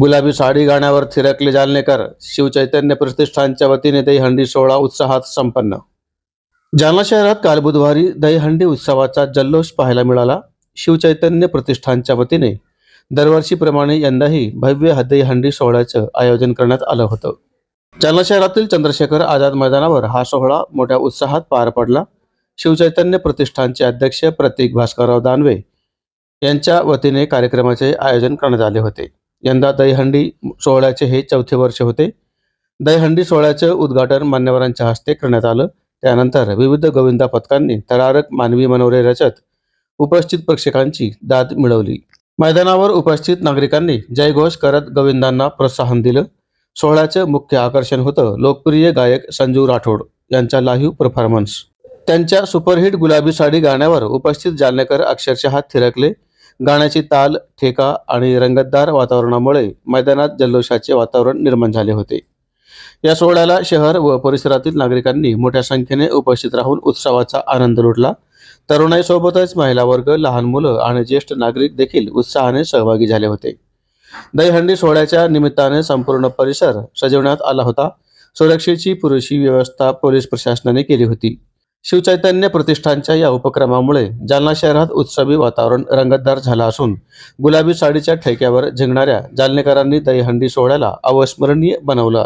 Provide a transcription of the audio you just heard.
गुलाबी साडी गाण्यावर थिरकले जालनेकर शिवचैतन्य प्रतिष्ठानच्या वतीने दहीहंडी सोहळा उत्साहात संपन्न. जालना शहरात काल बुधवारी दहीहंडी उत्सवाचा जल्लोष पाहायला मिळाला. शिवचैतन्य प्रतिष्ठानच्या वतीने दरवर्षीप्रमाणे यंदाही भव्य दहीहंडी सोहळ्याचं आयोजन करण्यात आलं होतं. जालना शहरातील चंद्रशेखर आझाद मैदानावर हा सोहळा मोठ्या उत्साहात पार पडला. शिवचैतन्य प्रतिष्ठानचे अध्यक्ष प्रतीक भास्करराव दानवे यांच्या वतीने कार्यक्रमाचे आयोजन करण्यात आले होते. यंदा दहीहंडी सोहळ्याचे हे चौथे वर्ष होते. दहीहंडी सोहळ्याचं उद्घाटन मान्यवरांच्या हस्ते करण्यात आलं. त्यानंतर विविध गोविंदा पथकांनी थरारक मानवी मनोरे रचत उपस्थित प्रेक्षकांची दाद मिळवली. मैदानावर उपस्थित नागरिकांनी जयघोष करत गोविंदांना प्रोत्साहन दिलं. सोहळ्याचं मुख्य आकर्षण होतं लोकप्रिय गायक संजू राठोड यांचा लाईव्ह परफॉर्मन्स. त्यांच्या सुपरहिट गुलाबी साडी गाण्यावर उपस्थित जालनेकर अक्षरशः थिरकले. गाण्याची ताल ठेका आणि रंगतदार वातावरणामुळे मैदानात जल्लोषाचे वातावरण निर्माण झाले होते. या सोहळ्याला शहर व परिसरातील नागरिकांनी मोठ्या संख्येने उपस्थित राहून उत्सवाचा आनंद लुटला. तरुणाईसोबतच महिला वर्ग लहान मुलं आणि ज्येष्ठ नागरिक देखील उत्साहाने सहभागी झाले होते. दहीहंडी सोहळ्याच्या निमित्ताने संपूर्ण परिसर सजवण्यात आला होता. सुरक्षेची पुरेशी व्यवस्था पोलीस प्रशासनाने केली होती. शिवचैतन्य प्रतिष्ठानच्या या उपक्रमामुळे जालना शहरात उत्सवी वातावरण रंगतदार झालं असून गुलाबी साडीच्या ठेक्यावर झिंगणाऱ्या जालनेकरांनी दहीहंडी सोहळ्याला अविस्मरणीय बनवलं.